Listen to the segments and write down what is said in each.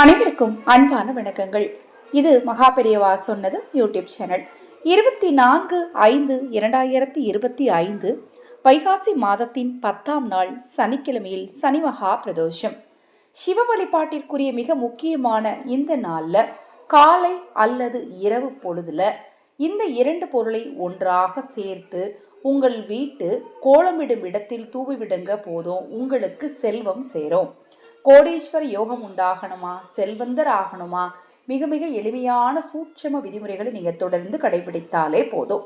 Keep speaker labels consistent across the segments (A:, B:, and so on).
A: அனைவருக்கும் அன்பான வணக்கங்கள். இது மகாபெரியவா சொன்னது யூடியூப் சேனல். இருபத்தி நான்கு ஐந்து இரண்டாயிரத்தி இருபத்தி ஐந்து வைகாசி மாதத்தின் பத்தாம் நாள் சனிக்கிழமையில் சனி மகா பிரதோஷம். சிவ வழிபாட்டிற்குரிய மிக முக்கியமான இந்த நாளில் காலை அல்லது இரவு பொழுதுல இந்த இரண்டு பொருளை ஒன்றாக சேர்த்து உங்கள் வீட்டு கோலமிடும் இடத்தில் தூவிவிடுங்க போதும். உங்களுக்கு செல்வம் சேரும். கோடீஸ்வர யோகம் உண்டாகணுமா? செல்வந்தர் ஆகணுமா மிக மிக எளிமையான சூட்சம விதிமுறைகளை நீங்கள் தொடர்ந்து கடைபிடித்தாலே போதும்.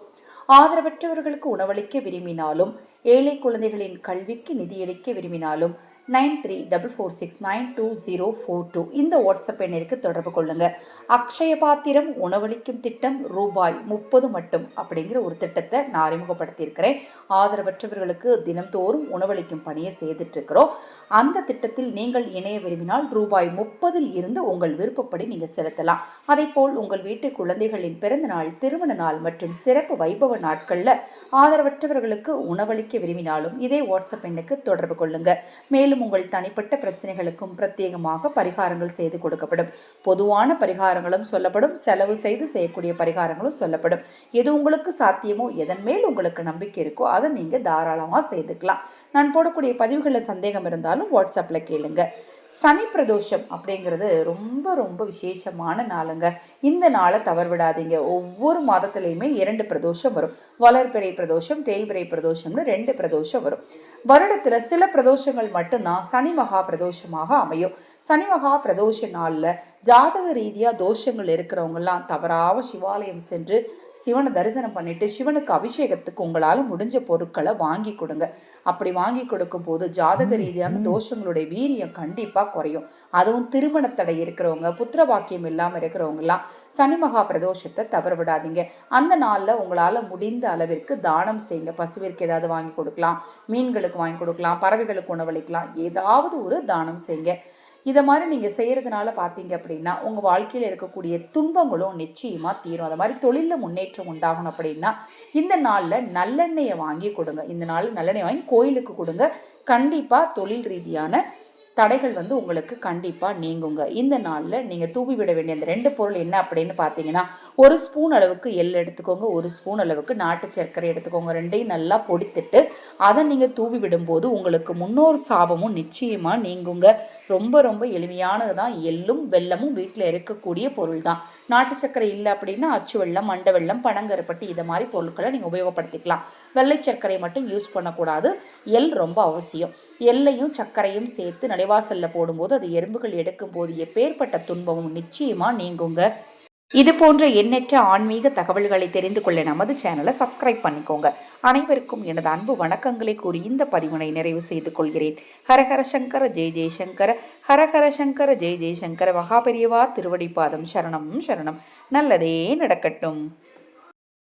A: ஆதரவற்றவர்களுக்கு உணவளிக்க விரும்பினாலும் ஏழை குழந்தைகளின் கல்விக்கு நிதியளிக்க விரும்பினாலும் nine three double four six nine two zero four two. இந்த வாட்ஸ்அப் எண்ணிற்கு தொடர்பு கொள்ளுங்கள் அக்ஷய பாத்திரம் உணவளிக்கும் திட்டம் ரூபாய் முப்பது மட்டும் அப்படிங்கிற ஒரு திட்டத்தை நான் அறிமுகப்படுத்தியிருக்கிறேன். ஆதரவற்றவர்களுக்கு தினம்தோறும் உணவளிக்கும் பணியை செய்துட்ருக்கிறோம் அந்த திட்டத்தில் நீங்கள் இணைய விரும்பினால் ரூபாய் முப்பதில் இருந்து உங்கள் விருப்பப்படி நீங்கள் செலுத்தலாம். அதேபோல் உங்கள் வீட்டு குழந்தைகளின் பிறந்தநாள் திருமண நாள் மற்றும் சிறப்பு வைபவ நாட்களில் ஆதரவற்றவர்களுக்கு உணவளிக்க விரும்பினாலும் இதே வாட்ஸ்அப் எண்ணுக்கு தொடர்பு கொள்ளுங்கள் மேலும் உங்கள் தனிப்பட்ட பிரச்சனைகளுக்கும் பிரத்யேகமாக பரிகாரங்கள் செய்து கொடுக்கப்படும். பொதுவான பரிகாரங்களும் சொல்லப்படும். செலவு செய்து செய்யக்கூடிய பரிகாரங்களும் சொல்லப்படும். எது உங்களுக்கு சாத்தியமோ எதன் மேல் உங்களுக்கு நம்பிக்கை இருக்கோ அதை நீங்கள் தாராளமாக செய்துக்கலாம். நான் போடக்கூடிய பதிவுகளில் சந்தேகம் இருந்தாலும் வாட்ஸ்அப்பில் கேளுங்கள் சனி பிரதோஷம் அப்படிங்கிறது ரொம்ப ரொம்ப விசேஷமான நாளுங்க. இந்த நாளை தவறு விடாதீங்க. ஒவ்வொரு மாதத்துலேயுமே இரண்டு பிரதோஷம் வரும். வளர்பிறை பிரதோஷம் தேய்பிறை பிரதோஷம்னு ரெண்டு பிரதோஷம் வரும். வருடத்தில் சில பிரதோஷங்கள் மட்டும்தான் சனி மகா பிரதோஷமாக அமையும். சனி மகா பிரதோஷ நாளில் ஜாதக ரீதியாக தோஷங்கள் இருக்கிறவங்கெல்லாம் தவறாக சிவாலயம் சென்று சிவனை தரிசனம் பண்ணிட்டு சிவனுக்கு அபிஷேகத்துக்கு உங்களால் முடிஞ்ச பொருட்களை வாங்கி கொடுங்க. அப்படி வாங்கி கொடுக்கும் போது ஜாதக ரீதியான தோஷங்களுடைய வீரியம் கண்டிப்பாக குறையும். அதுவும் திருமண தடை இருக்கிறவங்க புத்திர பாக்கியம் இல்லாமல் இருக்கிறவங்கலாம் சனி மகா பிரதோஷத்தை தவற விடாதீங்க அந்த நாளில் உங்களால் முடிந்த அளவிற்கு தானம் செய்யுங்க. பசுவிற்கு ஏதாவது வாங்கி கொடுக்கலாம் மீன்களுக்கு வாங்கி கொடுக்கலாம் பறவைகளுக்கு உணவளிக்கலாம். ஏதாவது ஒரு தானம் செய்யுங்க. இதை மாதிரி நீங்கள் செய்கிறதுனால பார்த்தீங்க அப்படின்னா உங்கள் வாழ்க்கையில் இருக்கக்கூடிய துன்பங்களும் நிச்சயமாக தீரும். அது மாதிரி தொழிலில் முன்னேற்றம் உண்டாகணும் அப்படின்னா இந்த நாளில் நல்லெண்ணெயை வாங்கி கொடுங்க. இந்த நாள் நல்லெண்ணெய் வாங்கி கோயிலுக்கு கொடுங்க. கண்டிப்பாக தொழில் ரீதியான தடைகள் வந்து உங்களுக்கு கண்டிப்பாக நீங்குங்க. இந்த நாளில் நீங்கள் தூவி விட வேண்டிய அந்த ரெண்டு பொருள் என்ன அப்படின்னு பார்த்தீங்கன்னா ஒரு ஸ்பூன் அளவுக்கு எள் எடுத்துக்கோங்க ஒரு ஸ்பூன் அளவுக்கு நாட்டு சர்க்கரை எடுத்துக்கோங்க. ரெண்டையும் நல்லா பொடித்துட்டு அதை நீங்கள் தூவி விடும்போது உங்களுக்கு முன்னோர் சாபமும் நிச்சயமாக நீங்குங்க. ரொம்ப ரொம்ப எளிமையானது தான் எள்ளும் வெல்லமும் வீட்டில் இருக்கக்கூடிய பொருள் தான் நாட்டு சர்க்கரை இல்லை அப்படின்னா அச்சு வெள்ளம் மண்டை வெள்ளம் பனங்கருப்பட்டி இதை மாதிரி பொருட்களை நீங்கள் உபயோகப்படுத்திக்கலாம். வெள்ளை சர்க்கரை மட்டும் யூஸ் பண்ணக்கூடாது. எள் ரொம்ப அவசியம். எள்ளையும் சர்க்கரையும் சேர்த்து நிலைவாசலில் போடும்போது அது எறும்புகள் எடுக்கும்போது எப்பேற்பட்ட துன்பமும் நிச்சயமாக நீங்குங்க. இது போன்ற எண்ணற்ற ஆன்மீக தகவல்களை தெரிந்து கொள்ள நமது சேனலை சப்ஸ்கிரைப் பண்ணிக்கோங்க. அனைவருக்கும் எனது அன்பு வணக்கங்களை கூறி இந்த பதிவினை நிறைவு செய்து கொள்கிறேன். ஹரஹர சங்கர ஜெய் ஜெய்சங்கர ஹரஹர சங்கர ஜெய் ஜெய்சங்கர மகாபெரியவா திருவடிப்பாதம் சரணம் சரணம். நல்லதே நடக்கட்டும்.